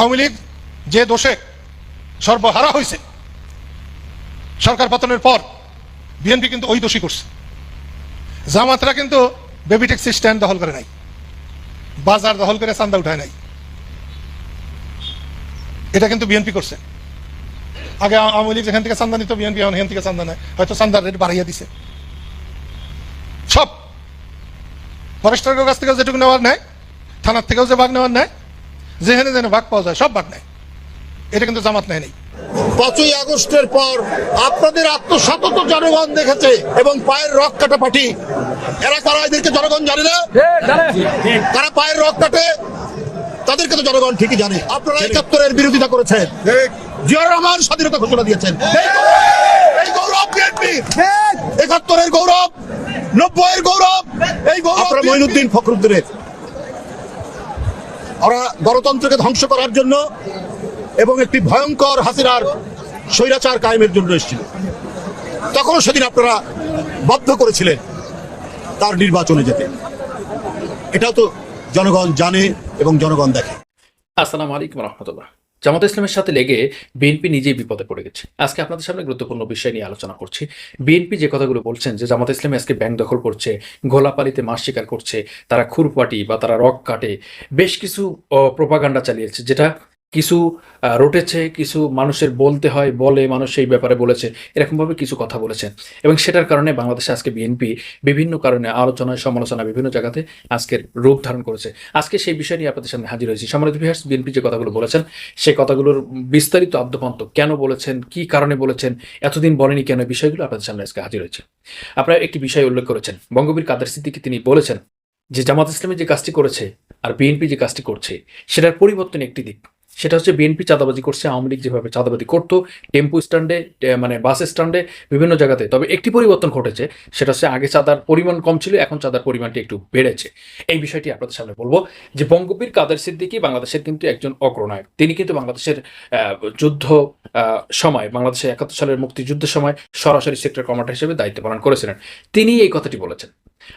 আওয়ামী লীগ যে দোষে সর্বহারা হয়েছে, সরকার পতনের পর বিএনপি কিন্তু ওই দোষী করছে। জামাতরা কিন্তু বেবি ট্যাক্সি স্ট্যান্ড দখল করে নাই, বাজার দখল করে চান্দা উঠায় নাই। এটা কিন্তু বিএনপি করছে। আগে আওয়ামী লীগ যেখান থেকে চান্দা নিত, বিএনপি এখন থেকে চান্দা নেয়। হয়তো চান্দার রেট বাড়াইয়া দিছে। সব। ফরেস্টারের কাছ থেকেও যেটুকু নেওয়ার নেয়, থানার থেকেও যে ভাগ নেওয়ার নেয় যেখানে যেখানে ভাগ পাওয়া যায় সব ভাগ নেয়। এটা কিন্তু জামাত নেয় নেই। পাঁচই আগস্টের পর আপনাদের আত্মসতত জনগণ দেখেছে এবং পায়ের রক কাটা পাঠি। এরা কারা? এদেরকে জনগণ জানে না? তারা পায়ের রক কাটে? তাদেরকে তো জনগণ ঠিকই জানে। আপনারা একাত্তরের বিরোধিতা করেছেন। জিয়া রহমান স্বাধীনতা ঘোষণা দিয়েছেন। একাত্তরের গৌরব নব্বইয়ের গৌরব এই গৌরব আপনারা মঈনুদ্দিন ফখরুদ্দিনের ওরা গণতন্ত্রকে ধ্বংস করার জন্য এবং একটি ভয়ঙ্কর হাসিনার স্বৈরাচার কায়েমের জন্য এসেছিল। তখনও সেদিন আপনারা বাধ্য করেছিলেন তার নির্বাচনে যেতে। এটাও তো জনগণ জানে এবং জনগণ দেখে। আসসালামু আলাইকুম রহমতুল্লাহ। জামাত ইসলামের সাথে লেগে বিএনপি নিজেই বিপদে পড়ে গেছে। আজকে আপনাদের সামনে গুরুত্বপূর্ণ বিষয় নিয়ে আলোচনা করছি। বিএনপি যে কথাগুলো বলছেন যে জামাত ইসলামী আজকে ব্যাংক দখল করছে ঘোলাপালিতে মাছ শিকার করছে, তারা খুরপাটি বা তারা রক কাটে, বেশ কিছু প্রোপাগান্ডা চালিয়েছে, যেটা কিছু রটেছে, কিছু মানুষের বলতে হয়, বলে মানুষ সেই ব্যাপারে বলেছে, এরকমভাবে কিছু কথা বলেছে এবং সেটার কারণে বাংলাদেশে আজকে বিএনপি বিভিন্ন কারণে আলোচনায় সমালোচনা বিভিন্ন জায়গাতে আজকের রূপ ধারণ করেছে। আজকে সেই বিষয় নিয়ে আপনাদের সামনে হাজির হয়েছি। সম্মানিত বিহার্স বিএনপি যে কথাগুলো বলেছেন সেই কথাগুলোর বিস্তারিত আদ্যপান্ত কেন বলেছেন, কি কারণে বলেছেন, এতদিন বলেনি কেন বিষয়গুলো আপনাদের সামনে আজকে হাজির হয়েছে। আপনারা একটি বিষয় উল্লেখ করেছেন। বঙ্গবীর কাদের সিদ্দিকি তিনি বলেছেন যে, জামাত ইসলামী যে কাজটি করেছে আর বিএনপি যে কাজটি করছে, সেটার পরিবর্তন একটি দিক। সেটা হচ্ছে বিএনপি চাঁদাবাজি করছে, আওয়ামী লীগ যেভাবে চাঁদাবাজি করতো, টেম্পু স্ট্যান্ডে মানে বাস স্ট্যান্ডে, বিভিন্ন জায়গাতে। তবে একটি পরিবর্তন ঘটেছে, সেটা হচ্ছে আগে চাঁদার পরিমাণ কম ছিল, এখন চাঁদার পরিমাণটি একটু বেড়েছে। এই বিষয়টি আপনাদের সামনে বলব যে বঙ্গবীর কাদের সিদ্দিকি বাংলাদেশের কিন্তু একজন অগ্রনায়ক। তিনি কিন্তু বাংলাদেশের যুদ্ধ সময়, বাংলাদেশের একাত্তর সালের মুক্তিযুদ্ধের সময় সরাসরি সেক্টর কমান্ডার হিসেবে দায়িত্ব পালন করেছিলেন। তিনি এই কথাটি বলেছেন।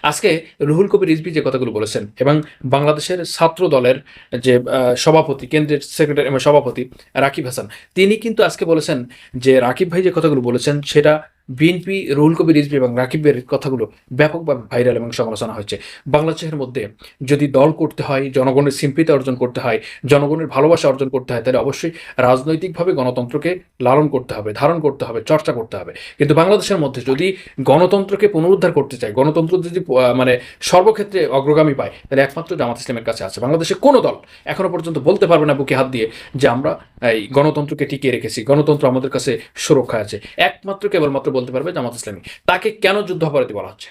আজকে রুহুল কবির রিজভি যে কথাগুলো বলেছেন এবং বাংলাদেশের ছাত্র দলের যে সভাপতি, কেন্দ্রের সেক্রেটারি, সভাপতি রাকিব হাসান, তিনি কিন্তু আজকে বলেছেন যে, রাকিব ভাই যে কথাগুলো বলেছেন সেটা বিএনপি, রুহুল কবির, রিজভি এবং রাকিবের কথাগুলো ব্যাপকভাবে ভাইরাল এবং সমালোচনা হয়েছে বাংলাদেশের মধ্যে যদি দল করতে হয়, জনগণের সিম্পিতে অর্জন করতে হয়, জনগণের ভালোবাসা অর্জন করতে হয়, তাহলে অবশ্যই রাজনৈতিকভাবে গণতন্ত্রকে লালন করতে হবে, ধারণ করতে হবে, চর্চা করতে হবে। কিন্তু বাংলাদেশের মধ্যে যদি গণতন্ত্রকে পুনরুদ্ধার করতে চায়, গণতন্ত্র যদি মানে সর্বক্ষেত্রে অগ্রগামী পায়, তাহলে একমাত্র জামাত ইসলামের কাছে আছে। বাংলাদেশে কোনো দল এখনও পর্যন্ত বলতে পারবে না বুকে হাত দিয়ে যে আমরা এই গণতন্ত্রকে টিকিয়ে রেখেছি, গণতন্ত্র আমাদের কাছে সুরক্ষা আছে। একমাত্র, কেবলমাত্র বলতে পারবে জামাত ইসলামী। তাকে কেন যুদ্ধ অপরাধী বলা হচ্ছে?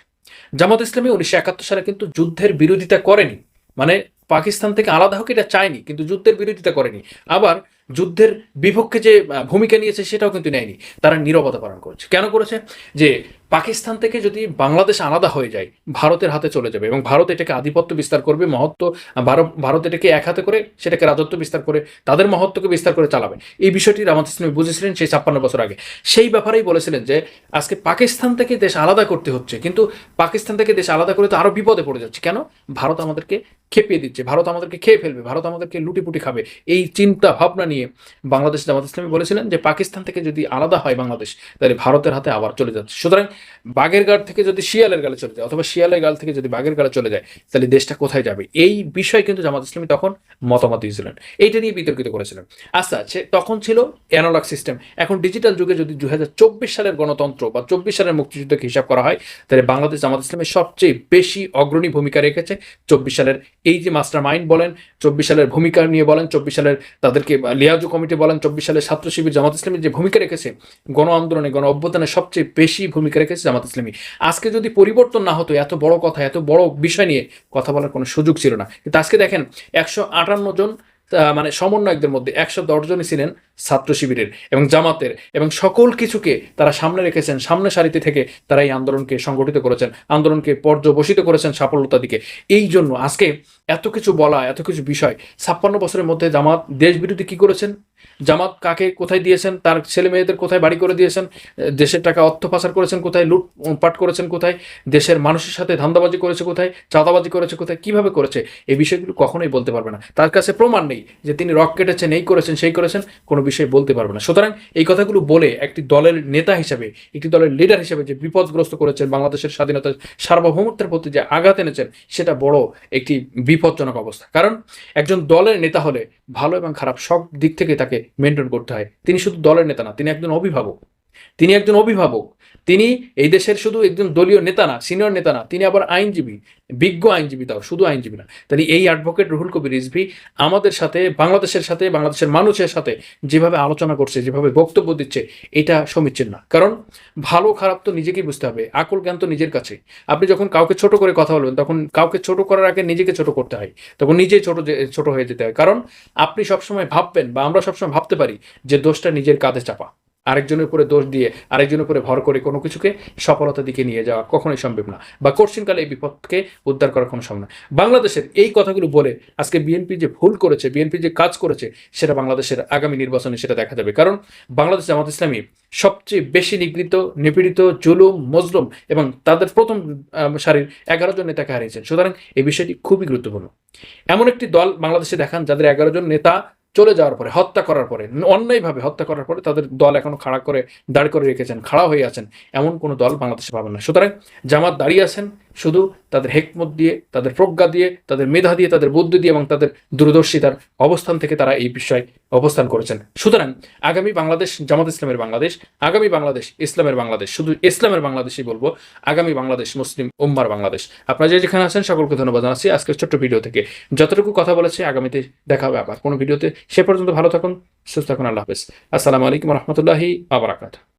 জামাত ইসলামী উনিশশো একাত্তর সালে কিন্তু যুদ্ধের বিরোধিতা করেনি। মানে পাকিস্তান থেকে আলাদা হোক এটা চায়নি, কিন্তু যুদ্ধের বিরোধিতা করেনি। আবার যুদ্ধের বিপক্ষে যে ভূমিকা নিয়েছে সেটাও কিন্তু নেয়নি। তারা নিরবতা পালন করেছে। কেন করেছে? যে পাকিস্তান থেকে যদি বাংলাদেশ আলাদা হয়ে যায়, ভারতের হাতে চলে যাবে এবং ভারত এটাকে আধিপত্য বিস্তার করবে, মহত্ব, ভারত ভারত এটাকে এক হাতে করে সেটাকে রাজত্ব বিস্তার করে, তাদের মহত্বকে বিস্তার করে চালাবে। এই বিষয়টি রামাত ইসলামী বুঝেছিলেন সেই ছাপ্পান্ন বছর আগে। সেই ব্যাপারেই বলেছিলেন যে, আজকে পাকিস্তান থেকে দেশ আলাদা করতে হচ্ছে, কিন্তু পাকিস্তান থেকে দেশ আলাদা করে তো আরও বিপদে পড়ে যাচ্ছে। কেন? ভারত আমাদেরকে খেপিয়ে দিচ্ছে, ভারত আমাদেরকে খেয়ে ফেলবে, ভারত আমাদেরকে লুটিপুটি খাবে। এই চিন্তা ভাবনা নিয়ে বাংলাদেশ জামাত ইসলামী বলেছিলেন যে, পাকিস্তান থেকে যদি আলাদা হয় বাংলাদেশ, তাহলে ভারতের হাতে আবার চলে যাচ্ছে। সুতরাং বাঘের গাড় থেকে যদি শিয়ালের গালে চলে যায়, অথবা শিয়ালের গাল থেকে যদি বাঘের গালে চলে যায়, তাহলে দেশটা কোথায় যাবে? এই বিষয়ে কিন্তু জামাত ইসলামী তখন মতামত দিয়েছিলেন। এইটা নিয়ে বিতর্কিত করেছিলেন। আচ্ছা সে তখন ছিল অ্যানালগ সিস্টেম এখন ডিজিটাল যুগে যদি দু হাজার চব্বিশ সালের গণতন্ত্র বা চব্বিশ সালের মুক্তিযুদ্ধকে হিসাব করা হয়, তাহলে বাংলাদেশ জামাত ইসলামের সবচেয়ে বেশি অগ্রণী ভূমিকা রেখেছে চব্বিশ সালের, এই যে মাস্টার মাইন্ড বলেন, চব্বিশ সালের ভূমিকা নিয়ে বলেন, চব্বিশ সালের তাদেরকে লিয়াজু কমিটি বলেন, চব্বিশ সালের ছাত্র শিবির জামাত ইসলামের যে ভূমিকা রেখেছে, গণ আন্দোলনে, গণ অভ্যুত্থানে সবচেয়ে বেশি ভূমিকা রেখেছে জামাত ইসলামী? আজকে যদি পরিবর্তন না হতো, এত বড় কথা, এত বড় বিষয় নিয়ে কথা বলার কোনো সুযোগ ছিল না। কিন্তু আজকে দেখেন, একশো আটান্ন জন মানে সমন্বয়কদের মধ্যে একশো দশজনই ছিলেন ছাত্র শিবিরের এবং জামাতের এবং সকল কিছুকে তারা সামনে রেখেছেন, সামনে সারিতে থেকে তারা এই আন্দোলনকে সংগঠিত করেছেন, আন্দোলনকে পর্যবসিত করেছেন সাফল্যতার দিকে। এই জন্য আজকে এত কিছু বলা, এত কিছু বিষয়, ছাপ্পান্ন বছরের মধ্যে জামাত দেশ বিরোধী কি করেছেন? জামাত কাকে কোথায় দিয়েছেন, তার ছেলে মেয়েদের কোথায় বাড়ি করে দিয়েছেন, দেশের টাকা অর্থ পাচার করেছেন কোথায় লুটপাট করেছেন কোথায়, দেশের মানুষের সাথে ধান্দাবাজি করেছে কোথায়, চাঁদাবাজি করেছে কোথায়, কীভাবে করেছে, এই বিষয়গুলো কখনোই বলতে পারবে না। তার কাছে প্রমাণ নেই যে তিনি রক কেটেছেন, এই করেছেন, সেই করেছেন, কোনো বিষয় বলতে পারবে না। সুতরাং এই কথাগুলো বলে একটি দলের নেতা হিসেবে, একটি দলের লিডার হিসেবে যে বিপদগ্রস্ত করেছেন বাংলাদেশের স্বাধীনতা সার্বভৌমত্বের প্রতি যে আঘাত এনেছেন, সেটা বড় একটি বিপজ্জনক অবস্থা। কারণ একজন দলের নেতা হলে ভালো এবং খারাপ সব দিক থেকে তাকে মেনটেন করতে হয়। তিনি শুধু দলের নেতা না তিনি একজন অভিভাবক। তিনি একজন অভিভাবক। তিনি এই দেশের শুধু একজন দলীয় নেতা না সিনিয়র নেতা না, তিনি আবার আইনজীবী, বিজ্ঞ আইনজীবী তাও, শুধু আইনজীবী না। তাহলে এই অ্যাডভোকেট রুহুল কবির রিজভি আমাদের সাথে, বাংলাদেশের সাথে, বাংলাদেশের মানুষের সাথে যেভাবে আলোচনা করছে, যেভাবে বক্তব্য দিচ্ছে, এটা সমীচীন না। কারণ ভালো খারাপ তো নিজেকেই বুঝতে হবে, আকল জ্ঞান তো নিজের কাছে। আপনি যখন কাউকে ছোট করে কথা বলবেন, তখন কাউকে ছোট করার আগে নিজেকে ছোট করতে হয়, তখন নিজেই ছোট ছোট হয়ে যেতে হয়। কারণ আপনি সবসময় ভাববেন বা আমরা সবসময় ভাবতে পারি যে দোষটা নিজের কাঁধে চাপা। আরেকজনের উপরে দোষ দিয়ে, আরেকজনের উপরে ভর করে কোনো কিছুকে সফলতার দিকে নিয়ে যাওয়া কখনোই সম্ভব না বা কঠিনকালে এই বিপদকে উদ্ধার করা কোনো সম্ভব না। বাংলাদেশের এই কথাগুলো বলে আজকে বিএনপি যে ভুল করেছে বিএনপি যে কাজ করেছে, সেটা বাংলাদেশের আগামী নির্বাচনে সেটা দেখা যাবে কারণ বাংলাদেশ জামাত ইসলামী সবচেয়ে বেশি নিগৃহীত, নিপীড়িত, জুলুম, মজলুম এবং তাদের প্রথম সারির এগারো জন নেতাকে হারিয়েছেন। সুতরাং এই বিষয়টি খুবই গুরুত্বপূর্ণ। এমন একটি দল বাংলাদেশে দেখান যাদের এগারো জন নেতা চলে যাওয়ার পরে, হত্যা করার পরে, অন্যায়ভাবে হত্যা করার পরে তাদের দল এখনও খাড়া করে, দাঁড় করে রেখেছেন, খাড়া হয়ে আছেন। এমন কোনো দল বাংলাদেশে পাবেন না। সুতরাং জামাত দাঁড়িয়ে আছেন শুধু তাদের হেকমত দিয়ে, তাদের প্রজ্ঞা দিয়ে, তাদের মেধা দিয়ে, তাদের বুদ্ধি দিয়ে এবং তাদের দূরদর্শিতার অবস্থান থেকে তারা এই বিষয়ে অবস্থান করেছেন। সুতরাং আগামী বাংলাদেশ, জামাত ইসলামের বাংলাদেশ, আগামী বাংলাদেশ ইসলামের বাংলাদেশ, শুধু ইসলামের বাংলাদেশই বলব, আগামী বাংলাদেশ মুসলিম উম্মার বাংলাদেশ। আপনারা যে যেখানে আছেন, সকলকে ধন্যবাদ জানাচ্ছি। আজকের ছোট্ট ভিডিও থেকে যতটুকু কথা বলেছি, আগামীতে দেখা হবে আবার কোনো ভিডিওতে। সে পর্যন্ত ভালো থাকুন, সুস্থ থাকুন, আল্লাহ হাফেজ। আসসালামু আলাইকুম রহমতুল্লাহি আবরাকাত